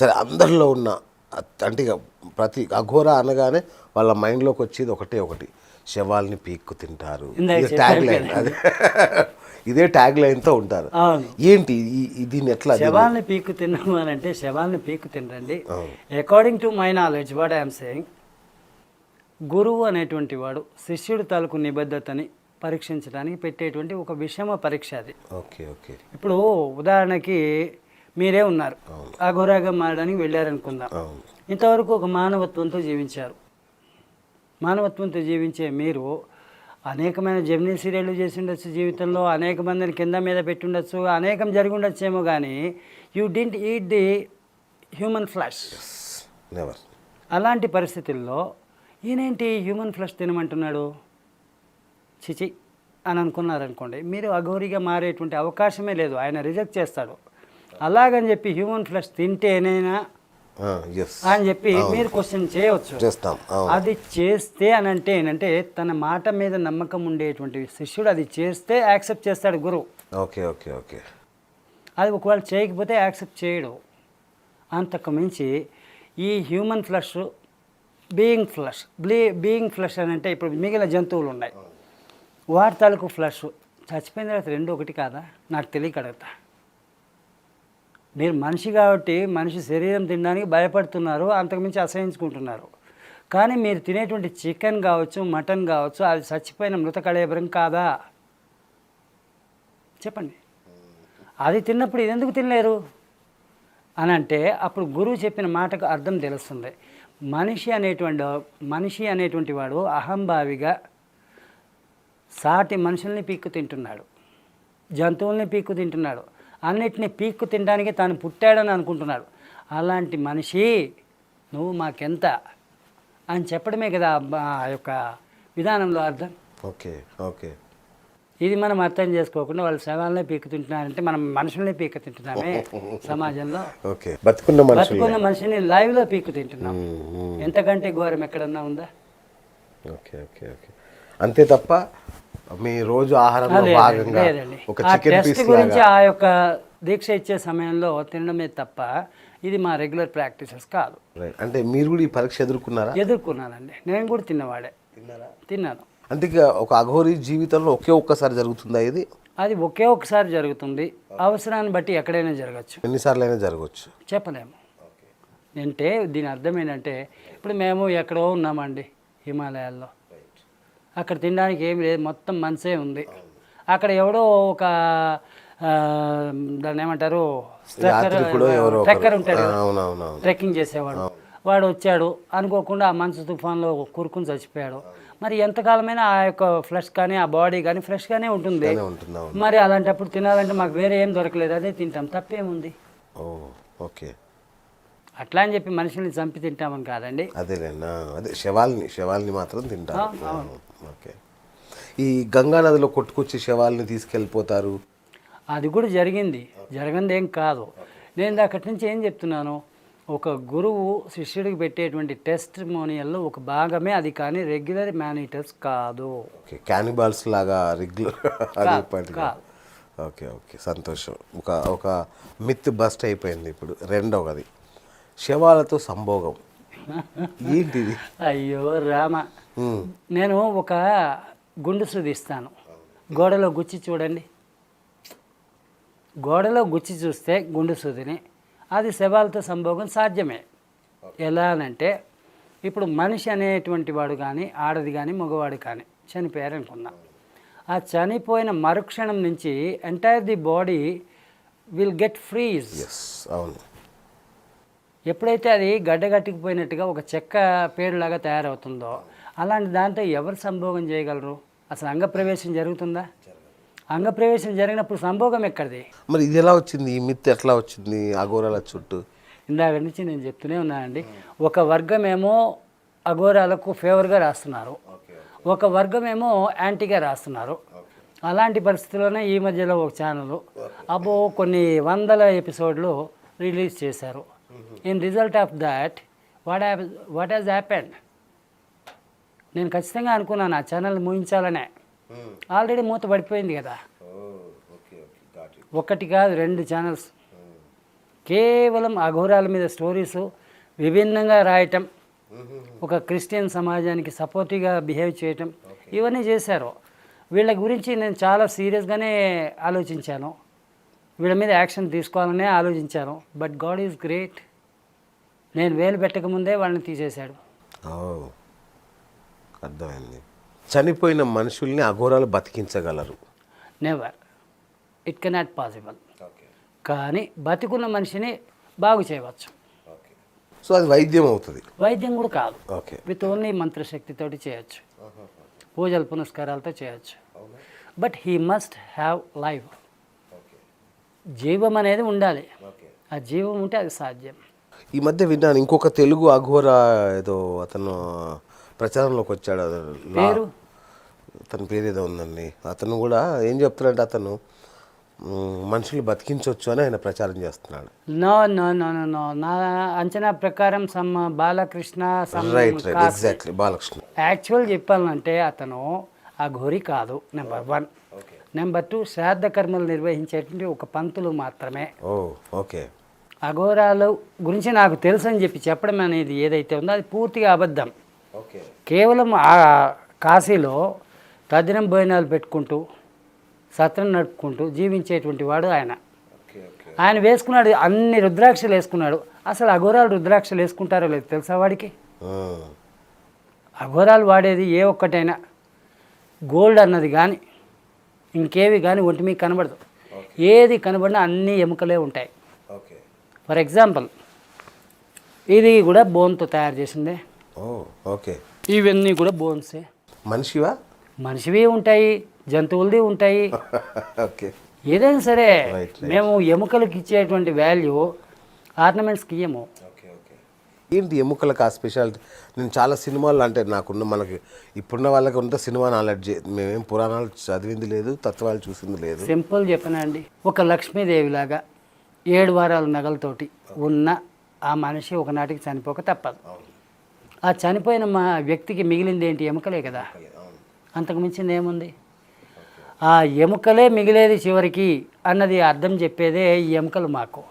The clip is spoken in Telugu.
సరే అందరిలో ఉన్న అంటే ఇక ప్రతి అఘోర అనగానే వాళ్ళ మైండ్లోకి వచ్చేది ఒకటే ఒకటి. శవాల్ని పీక్కు తింటారు. ట్యాగ్ లైన్ అదే. ఇదే ట్యాగ్ లైన్తో ఉంటారు ఏంటి దీన్ని ఎట్లా శవాల్ని పీక్కు తిన్నాము అని అంటే శవాల్ని పీక్కు తినరండి. According to my knowledge what I'm saying గురువు అనేటువంటి వాడు శిష్యుడి తాలూకు నిబద్ధతని పరీక్షించడానికి పెట్టేటువంటి ఒక విషమ పరీక్ష అది. Okay okay. ఇప్పుడు ఉదాహరణకి మీరే ఉన్నారు. అఘోరాగా మారడానికి వెళ్ళారనుకుందాం. ఇంతవరకు ఒక మానవత్వంతో జీవించారు. మానవత్వంతో జీవించే మీరు అనేకమైన జెమినీ సీరియళ్ళు చేసి ఉండొచ్చు జీవితంలో అనేక మందిని కింద మీద పెట్టి ఉండొచ్చు అనేకం జరిగి ఉండొచ్చేమో కానీ you didn't eat the human flesh. అలాంటి పరిస్థితుల్లో ఈయనేంటి హ్యూమన్ ఫ్లష్ తినమంటున్నాడు? చిచి అని అనుకున్నారనుకోండి మీరు అఘోరిగా మారేటువంటి అవకాశమే లేదు. ఆయన రిజెక్ట్ చేస్తాడు. అలాగని చెప్పి హ్యూమన్ ఫ్లష్ తింటేనేనా అని చెప్పి మీరు క్వశ్చన్ చేయవచ్చు. చేస్తాం అది చేస్తే అని అంటే ఏంటంటే తన మాట మీద నమ్మకం ఉండేటువంటి శిష్యుడు అది చేస్తే యాక్సెప్ట్ చేస్తాడు గురువు. Okay okay okay. అది ఒకవేళ చేయకపోతే యాక్సెప్ట్ చేయడు. అంతకు మించి ఈ హ్యూమన్ ఫ్లష్ బీయింగ్ ఫ్లష్ బ్లీ బీయింగ్ ఫ్లష్ అని అంటే ఇప్పుడు మిగిలిన జంతువులు ఉన్నాయి. వాటి తాలూకు ఫ్లష్ చచ్చిపోయిన తర్వాత రెండు ఒకటి కాదా? నాకు తెలియక అడుగుతా. మీరు మనిషి కాబట్టి మనిషి శరీరం తినడానికి భయపడుతున్నారు అంతకుమించి అసహించుకుంటున్నారు. కానీ మీరు తినేటువంటి చికెన్ కావచ్చు మటన్ కావచ్చు అది చచ్చిపోయిన మృత కళేబరం కాదా? చెప్పండి. అది తిన్నప్పుడు ఇది ఎందుకు తినలేరు? అని అంటే అప్పుడు గురువు చెప్పిన మాటకు అర్థం తెలుస్తుంది. మనిషి అనేటువంటి మనిషి అనేటువంటి వాడు అహంభావిగా సాటి మనుషుల్ని పీక్కు తింటున్నాడు. జంతువుల్ని పీక్కు తింటున్నాడు. అన్నిటిని పీక్కు తినడానికి తాను పుట్టాడని అనుకుంటున్నాడు. అలాంటి మనిషి నువ్వు మాకెంత? అని చెప్పడమే కదా ఆ యొక్క విధానంలో అర్థం. Okay okay. ఇది మనం అర్థం చేసుకోకుండా వాళ్ళు శవాలనే పీక్కు తింటున్నారంటే మనం మనుషుల్ని పీక్కు తింటున్నామే సమాజంలో. ఓకే బతుకున్న బతుకున్న మనిషిని లైవ్లో పీక్కు తింటున్నాం. ఎంతకంటే ఘోరం ఎక్కడన్నా ఉందా? Okay okay okay. అంతే తప్ప మీ రోజు ఆహారంలో భాగంగా ఒక చికెన్ పీస్ గురించి ఆ యొక్క దీక్ష ఇచ్చే సమయంలో తినడమే తప్ప ఇది మా రెగ్యులర్ ప్రాక్టీసెస్ కాదు. అంటే మీరు కూడా ఈ పరీక్ష ఎదుర్కొన్నారా? ఎదుర్కొన్నానండి. నేను కూడా తిన్నవాడే. తిన్నాను. అంటే ఇక ఒక అఘోరి జీవితంలో ఒకే ఒక్కసారి జరుగుతుందా ఇది? అది ఒకే ఒకసారి జరుగుతుంది. అవసరాన్ని బట్టి ఎక్కడైనా జరగచ్చు. ఎన్నిసార్లు అయినా జరగవచ్చు? చెప్పలేము. అంటే దీని అర్థం ఏంటంటే ఇప్పుడు మేము ఎక్కడో ఉన్నామండి హిమాలయాల్లో. అక్కడ తినడానికి ఏమి లేదు మొత్తం మనసే ఉంది. అక్కడ ఎవడో ఒక దాన్ని ఏమంటారు. ట్రెక్కర్ ఉంటాడు. ట్రెక్కింగ్ చేసేవాడు. వాడు వచ్చాడు అనుకోకుండా ఆ మనసు తుఫాన్లో కూరుకుని చచ్చిపోయాడు. మరి ఎంతకాలమైనా ఆ యొక్క ఫ్లెష్ కానీ ఆ బాడీ కానీ ఫ్రెష్గానే ఉంటుంది. మరి అలాంటప్పుడు తినాలంటే మాకు వేరే ఏం దొరకలేదు అదే తింటాం తప్పేముంది? ఓకే. అట్లా అని చెప్పి మనుషుల్ని చంపి తింటామని కాదండి. అదేలేనా అదే శవాల్ని శవాల్ని మాత్రం తింటారు. ఓకే. ఈ గంగా నదిలో కొట్టుకొచ్చి శవాల్ని తీసుకెళ్ళిపోతారు? అది కూడా జరిగింది. జరగంది ఏం కాదు. నేను అక్కడి నుంచి ఏం చెప్తున్నాను? ఒక గురువు శిష్యుడికి పెట్టేటువంటి టెస్ట్ మోనియల్లో ఒక భాగమే అది కానీ రెగ్యులర్ మేనిటర్స్ కాదు. ఓకే. క్యానిబాల్స్ లాగా రెగ్యులర్. Okay okay. సంతోషం. ఒక ఒక మిత్ బస్ట్ అయిపోయింది ఇప్పుడు. రెండవది శవాలతో సంభోగం. ఏంటిది? అయ్యో రామ. నేను ఒక గుండు సుదిస్తాను గోడలో గుచ్చి చూడండి. గోడలో గుచ్చి చూస్తే గుండు సూదిని అది శవాలతో సంభోగం సాధ్యమే. ఎలా అనంటే ఇప్పుడు మనిషి అనేటువంటి వాడు కానీ ఆడది కానీ మగవాడు కానీ చనిపోయారు ఆ చనిపోయిన మరుక్షణం నుంచి entire the body will get freeze అవును. ఎప్పుడైతే అది గడ్డగట్టుకుపోయినట్టుగా ఒక చెక్క పేరులాగా తయారవుతుందో అలాంటి దాంతో ఎవరు సంభోగం చేయగలరు? అసలు అంగప్రవేశం జరుగుతుందా? అంగప్రవేశం జరిగినప్పుడు సంభోగం ఎక్కడిది? మరి ఇది ఎలా వచ్చింది? ఈ మిత్ ఎట్లా వచ్చింది? అఘోరాల చుట్టూ? ఇందాక నుంచి నేను చెప్తూనే ఉన్నానండి. ఒక వర్గం ఏమో అఘోరాలకు ఫేవర్గా రాస్తున్నారు. ఒక వర్గం ఏమో యాంటీగా రాస్తున్నారు. అలాంటి పరిస్థితుల్లోనే ఈ మధ్యలో ఒక ఛానల్ అబ్బో కొన్ని వందల ఎపిసోడ్లు రిలీజ్ చేశారు. In result of that what what has happened నేను ఖచ్చితంగా అనుకున్నాను ఆ ఛానల్ ముగించాలనే. ఆల్రెడీ మూత పడిపోయింది కదా. ఒకటి కాదు రెండు ఛానల్స్ కేవలం అఘోరాల మీద స్టోరీస్ విభిన్నంగా రాయటం ఒక క్రిస్టియన్ సమాజానికి సపోర్టివ్గా బిహేవ్ చేయటం ఇవన్నీ చేశారు. వీళ్ళ గురించి నేను చాలా సీరియస్గానే ఆలోచించాను. వీళ్ళ మీద యాక్షన్ తీసుకోవాలనే ఆలోచించాను. బట్ గాడ్ ఈజ్ గ్రేట్ నేను వేలు పెట్టకముందే వాళ్ళని తీసేశాడు. అర్థమైంది. చనిపోయిన మనుషుల్ని అఘోరాలు బతికించగలరు. నెవర్ ఇట్ కెనాట్ పాసిబుల్ కానీ బతికున్న మనిషిని బాగు చేయవచ్చు. సో అది వైద్యం అవుతుంది. వైద్యం కూడా కాదు. ఓకే. విత్ ఓన్లీ మంత్రశక్తితోటి చేయొచ్చు. పూజలు పునస్కారాలతో చేయొచ్చు. But he must have life జీవం అనేది ఉండాలి ఆ జీవం ఉంటే అది సాధ్యం. ఈ మధ్య విన్నాను ఇంకొక తెలుగు అఘోర ఏదో అతను ప్రచారంలోకి వచ్చాడు. పేరు? అతని పేరు ఏదో ఉందండి. అతను కూడా ఏం చెప్తున్నాడంటే అతను మనుషులు బతికించవచ్చు అని ఆయన ప్రచారం చేస్తున్నాడు. No no no no no. నా అంచనా ప్రకారం some Balakrishna some right right exactly Balakrishna. Actual చెప్పాలంటే అతను ఆ ఘోరి కాదు నెంబర్ వన్ నెంబర్ టూ శ్రాద్ధ కర్మలు నిర్వహించేటువంటి ఒక పంతులు మాత్రమే. ఓకే. అఘోరాలు గురించి నాకు తెలుసు అని చెప్పి చెప్పడం అనేది ఏదైతే ఉందో అది పూర్తిగా అబద్ధం. ఓకే. కేవలం ఆ కాశీలో తద్దినం భోజనాలు పెట్టుకుంటూ సత్రం నడుపుకుంటూ జీవించేటువంటి వాడు ఆయన. ఆయన వేసుకున్నాడు అన్ని రుద్రాక్షలు వేసుకున్నాడు. అసలు అఘోరాలు రుద్రాక్షలు వేసుకుంటారో లేదు తెలుసా వాడికి? అఘోరాలు వాడేది ఏ ఒక్కటైనా. గోల్డ్ అన్నది కానీ ఇంకేవి కానీ ఒంటి మీకు కనబడదు. ఏది కనబడినా అన్ని ఎముకలే ఉంటాయి. ఓకే. ఫర్ ఎగ్జాంపుల్ ఇది కూడా బోన్తో తయారు చేసిందే. ఓకే. ఇవన్నీ కూడా బోన్సే. మనిషివా? మనిషివి ఉంటాయి జంతువులది ఉంటాయి. ఓకే. ఏదైనా సరే మేము ఎముకలకు ఇచ్చేటువంటి వాల్యూ ఆర్నమెంట్స్కి ఇయ్యము. ఏంటి ఎముకలకు ఆ స్పెషాలిటీ నేను చాలా సినిమాలు అంటే నాకున్న మనకి ఇప్పుడున్న వాళ్ళకి ఉన్న సినిమా నాలెడ్జ్ మేమేం పురాణాలు చదివింది లేదు తత్వాలు చూసింది లేదు. సింపుల్ చెప్పనండి. ఒక లక్ష్మీదేవిలాగా ఏడు వారాల నగలతోటి ఉన్న ఆ మనిషి ఒకనాటికి చనిపోక తప్పదు. ఆ చనిపోయిన మా వ్యక్తికి మిగిలింది ఏంటి? ఎముకలే కదా. అంతకు మించింది ఏముంది? ఆ ఎముకలే మిగిలేది చివరికి అన్నది అర్థం చెప్పేదే ఈ ఎముకలు మాకు.